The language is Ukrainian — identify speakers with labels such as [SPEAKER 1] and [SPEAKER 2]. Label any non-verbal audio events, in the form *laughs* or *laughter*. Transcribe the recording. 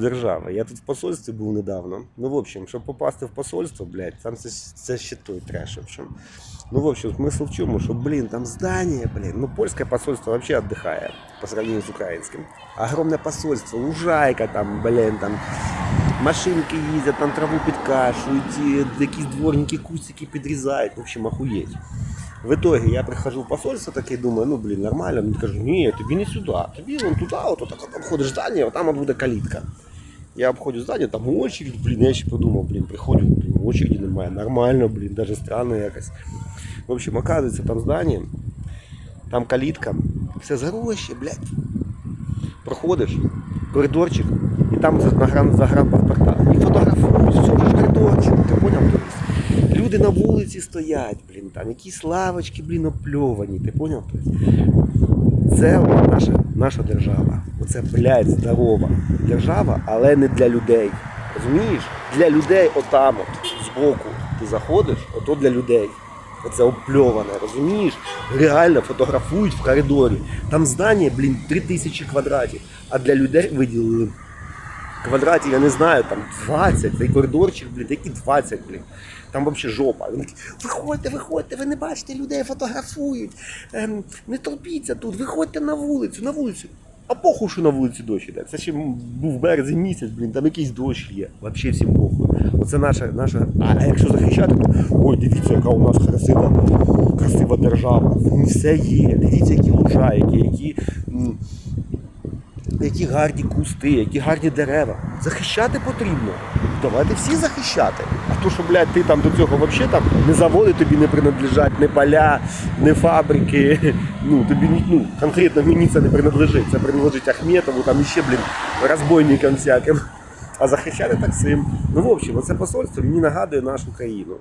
[SPEAKER 1] держава. Я тут в посольстві був недавно. Ну, в общем, щоб попасти в посольство, блядь, там це, це ще той треш. В общем. Ну, в общем, смысл в чому? Що, блін, там здание, блін. Ну, польське посольство вообще отдыхает по сравнению с украинским. Огромне посольство, лужайка там, блін, там машинки їздять, там траву підкашують, якісь дворники, кустики підрізають. В общем, охуєть. В итоге я прихожу в посольство, такий думаю, ну блін, нормально. Мені кажуть, ні, тобі не сюди, тобі вон туди, от, от, от обходиш здання, от там от буде калітка. Я обходжу здання, там очередь, блін, я ще подумав, блін, приходжу, блін, очереді немає, нормально, блін, даже странно якось. В общем, оказується, там здання, там калітка, все за гроші, блядь. Проходиш, коридорчик, і там за- награн, загранпаспорта. І фотографують в цьому ж коридорчику, ти поняв? Люди на вулиці стоять, блін, там якісь лавочки, блін, опльовані, ти поняв? Це наша, наша держава. Оце, блядь, здорова держава, але не для людей. Розумієш? Для людей отам от, збоку. Ти заходиш, ото для людей. Оце опльоване, розумієш? Реально фотографують в коридорі. Там здання, блін, 3000 квадратів, а для людей виділили квадратів, я не знаю, там 20, цей коридорчик, блін, які 20, блін. Там взагалі жопа. Виходьте, виходьте, ви не бачите, людей фотографують. Ем, не торпіться тут, виходьте на вулицю, на вулицю. А похуй, що на вулиці дощ іде. Це ще був березень місяць, блін, там якийсь дощ є. Взагалі всім похуй. Оце наша, наша. А якщо захищати, то ой, дивіться, яка у нас красива, красива держава. Все є. Дивіться, які лужайки, які. які гарні кусти, які гарні дерева. Захищати потрібно. Давайте всі захищати. А то, що, блядь, ти там до цього взагалі там не заводи тобі не принадлежать, не поля, не фабрики. *laughs* Ну, тобі ну, конкретно мені це не принадлежить. Це принадлежить Ахметову, там іще, блін, розбойникам всяким. А захищати так цим. Ну, в общем, це посольство мені нагадує нашу країну.